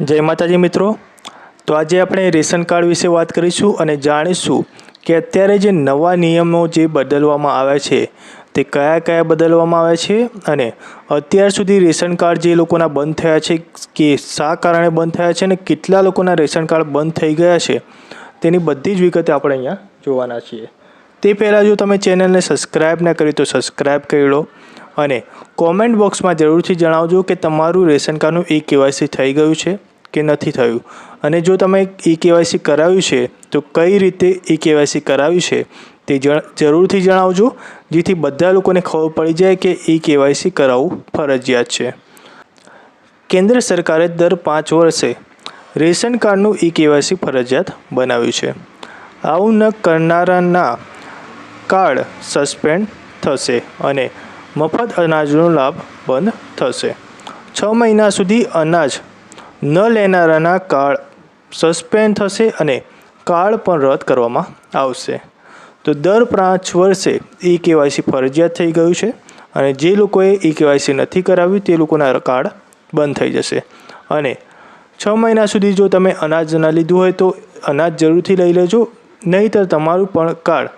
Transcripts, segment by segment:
જય માતાજી મિત્રો. તો આજે આપણે રેશન કાર્ડ વિશે વાત કરીશું અને જાણીશું કે અત્યારે જે નવા નિયમો જે બદલવામાં આવ્યા છે, તે કયા કયા બદલવામાં આવ્યા છે અને અત્યાર સુધી રેશન કાર્ડ જે લોકોના બંધ થયા છે, કે શા કારણે બંધ થયા છે અને કેટલા લોકોના રેશન કાર્ડ બંધ થઈ ગયા છે, તેની બધી જ વિગતે આપણે અહીંયા જોવાના છીએ. તે પહેલાં જો તમે ચેનલને સબસ્ક્રાઈબ ના કરી તો સબસ્ક્રાઈબ કરી લો. અને કોમેન્ટ બોક્સમાં જરૂરથી જણાવજો કે તમારું રેશન કાર્ડનું ઈ કેવાયસી થઈ ગયું છે કે નથી થયું? અને જો તમે ઈ કેવાયસી કરાવ્યું છે, તો કઈ રીતે ઈ કેવાયસી કરાવ્યું છે તે જરૂરથી જણાવજો, જેથી બધા લોકોને ખબર પડી જાય કે ઈ કેવાયસી કરાવવું ફરજિયાત છે. કેન્દ્ર સરકારે દર પાંચ વર્ષે રેશન કાર્ડનું ઈ કેવાયસી ફરજિયાત બનાવ્યું છે. આવું ન કરનારાના કાર્ડ સસ્પેન્ડ થશે અને મફત અનાજનો લાભ બંધ થશે. છ મહિના સુધી અનાજ ન લેનારાના કાર્ડ સસ્પેન્ડ થશે અને કાર્ડ પણ રદ કરવામાં આવશે. તો દર પાંચ વર્ષે ઈ કેવાયસી ફરજિયાત થઈ ગયું છે અને જે લોકોએ ઈ કેવાયસી નથી કરાવ્યું તે લોકોના કાર્ડ બંધ થઈ જશે. અને છ મહિના સુધી જો તમે અનાજ ન લીધું હોય તો અનાજ જરૂરથી લઈ લેજો, નહીંતર તમારું પણ કાર્ડ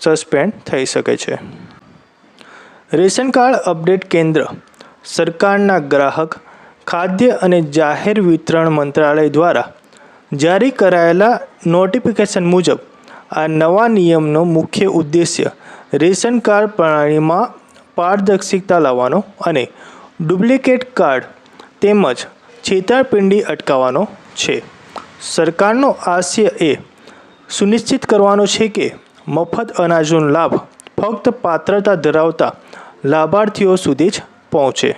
સસ્પેન્ડ થઈ શકે છે. રેશન કાર્ડ અપડેટ કેન્દ્ર. સરકારના ગ્રાહક, ખાદ્ય અને જાહેર વિતરણ મંત્રાલય દ્વારા જારી કરાયેલા નોટિફિકેશન મુજબ આ નવા નિયમનો મુખ્ય ઉદ્દેશ્ય રેશન કાર્ડ પ્રણાલીમાં પારદર્શિકતા લાવવાનો અને ડુપ્લિકેટ કાર્ડ તેમજ છેતરપિંડી અટકાવવાનો છે. સરકારનો આશય એ સુનિશ્ચિત કરવાનો છે કે મફત અનાજનો લાભ ફક્ત પાત્રતા ધરાવતા લાભાર્થીઓ સુધી જ પહોંચે.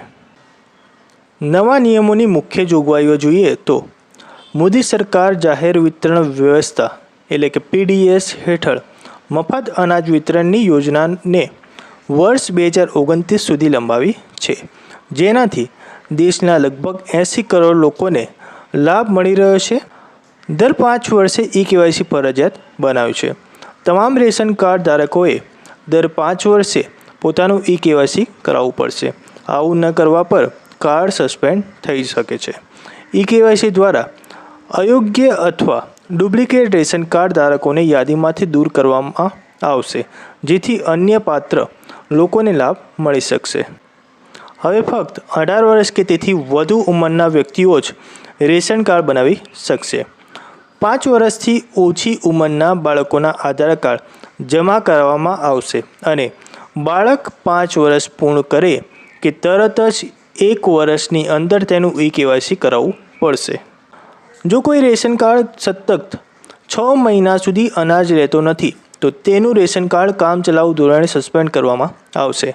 નવા નિયમોની મુખ્ય જોગવાઈઓ જોઈએ તો મોદી સરકાર જાહેર વિતરણ વ્યવસ્થા એટલે કે પીડીએસ હેઠળ મફત અનાજ વિતરણની યોજનાને વર્ષ બે હજાર ઓગણત્રીસ સુધી લંબાવી છે. જેનાથી દેશના લગભગ એંસી કરોડ લોકોને લાભ મળી રહ્યો છે. દર પાંચ વર્ષે ઈ કેવાયસી ફરજિયાત બનાવ્યું છે. તમામ રેશન કાર્ડ ધારકોએ દર પાંચ વર્ષે પોતાનું ઈ કેવાયસી કરાવવું પડશે. આવું ન કરવા પર કાર્ડ સસ્પેન્ડ થઈ શકે છે. ઈ કેવાયસી દ્વારા અયોગ્ય અથવા ડુપ્લિકેટ રેશન કાર્ડ ધારકોને યાદીમાંથી દૂર કરવામાં આવશે, જેથી અન્ય પાત્ર લોકોને લાભ મળી શકશે. હવે ફક્ત અઢાર વર્ષ કે તેથી વધુ ઉંમરના વ્યક્તિઓ જ રેશન કાર્ડ બનાવી શકશે. પાંચ વર્ષથી ઓછી ઉંમરના બાળકોના આધાર કાર્ડ જમા કરાવવામાં આવશે અને બાળક પાંચ વર્ષ પૂર્ણ કરે કે તરત જ એક વર્ષની અંદર તેનું ઈ કેવાયસી કરાવવું પડશે. જો કોઈ રેશન કાર્ડ સતત છ મહિના સુધી અનાજ રહેતો નથી, તો તેનું રેશન કાર્ડ કામચલાઉ ધોરણે સસ્પેન્ડ કરવામાં આવશે.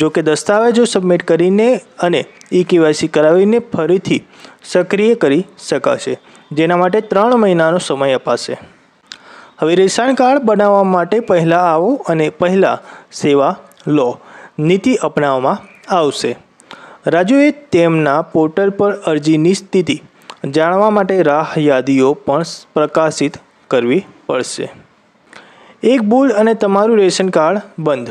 જો કે દસ્તાવેજો સબમિટ કરીને અને ઈ કેવાયસી કરાવીને ફરીથી સક્રિય કરી શકાશે, જેના માટે ત્રણ મહિનાનો સમય અપાશે. હવે રેશન કાર્ડ બનાવવા માટે પહેલાં આવો અને પહેલાં સેવા લો. નીતિ અપનાવવામાં આવશે. રાજ્યોએ તેમના પોર્ટલ પર અરજીની સ્થિતિ જાણવા માટે રાહ યાદીઓ પણ પ્રકાશિત કરવી પડશે. એક ભૂલ અને તમારું રેશન કાર્ડ બંધ.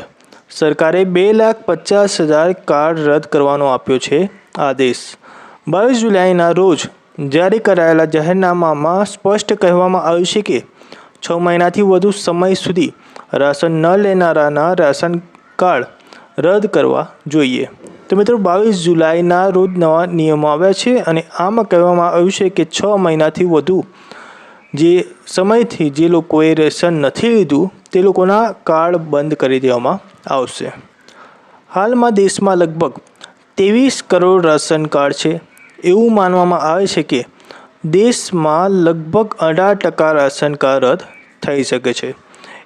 સરકારે બે લાખ પચાસ હજાર કાર્ડ રદ કરવાનો આપ્યો છે આદેશ. બાવીસ જુલાઈના રોજ જારી કરાયેલા જાહેરનામામાં સ્પષ્ટ કહેવામાં આવ્યું છે કે છ મહિનાથી વધુ સમય સુધી રાશન ન લેનારાના રાશન કાર્ડ રદ કરવા જોઈએ. તો મિત્રો, બાવીસ જુલાઈના રોજ નવા નિયમો આવ્યા છે અને આમાં કહેવામાં આવ્યું છે કે છ મહિનાથી વધુ જે સમયથી જે લોકોએ રેશન નથી લીધું, તે લોકોના કાર્ડ બંધ કરી દેવામાં આવશે. હાલમાં દેશમાં લગભગ ત્રેવીસ કરોડ રાશન કાર્ડ છે. એવું માનવામાં આવે છે કે દેશમાં લગભગ અઢાર ટકા રાશન કાર્ડ રદ થઈ શકે છે.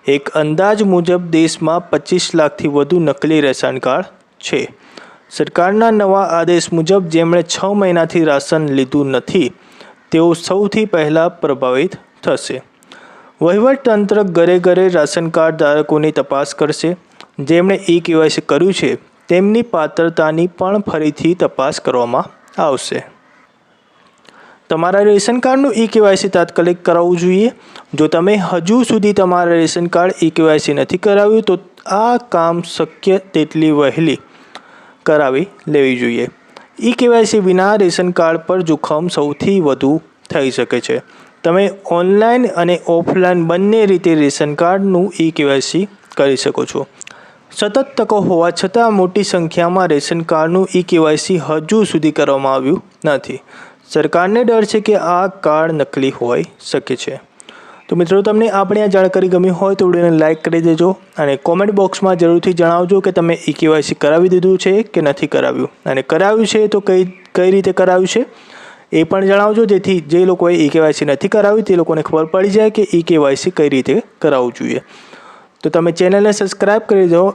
એક અંદાજ મુજબ દેશમાં પચીસ લાખથી વધુ નકલી રેશન કાર્ડ છે. સરકારના નવા આદેશ મુજબ જેમણે છ મહિનાથી રાશન લીધું નથી, તેઓ સૌથી પહેલાં પ્રભાવિત થશે. વહીવટતંત્ર ઘરે ઘરે રાશન કાર્ડ ધારકોની તપાસ કરશે. જેમણે ઈ કેવાયસી કર્યું છે, તેમની પાત્રતાની પણ ફરીથી તપાસ કરવામાં આવશે. તમારા રેશન કાર્ડનું ઈ કેવાયસી તાત્કાલિક કરાવવું જોઈએ. જો તમે હજુ સુધી તમારા રેશન કાર્ડ ઈ કેવાયસી નથી કરાવ્યું, તો આ કામ શક્ય તેટલી વહેલી કરાવી લેવી જોઈએ. ઈ કેવાયસી વિના રેશન કાર્ડ પર જોખમ સૌથી વધુ થઈ શકે છે. તમે ઓનલાઈન અને ઓફલાઈન બંને રીતે રેશન કાર્ડનું ઈ કેવાયસી કરી શકો છો. સતત તકો હોવા છતાં મોટી સંખ્યામાં રેશન કાર્ડનું ઈ કેવાયસી હજુ સુધી કરવામાં આવ્યું નથી. સરકારને ડર છે કે આ કાર્ડ નકલી હોઈ શકે છે. તો મિત્રો, તમને આપણે આ જાણકારી ગમી હોય તો વિડીયોને લાઇક કરી દેજો અને કોમેન્ટ બોક્સમાં જરૂરથી જણાવજો કે તમે ઈ કેવાયસી કરાવી દીધું છે કે નથી કરાવ્યું. અને કરાવ્યું છે તો કઈ કઈ રીતે કરાવ્યું છે એ પણ જણાવજો, જેથી જે લોકોએ ઈ કેવાયસી નથી કરાવ્યું તે લોકોને ખબર પડી જાય કે ઈ કેવાયસી કઈ રીતે કરાવવું જોઈએ. તો તમે ચેનલને સબસ્ક્રાઈબ કરી દો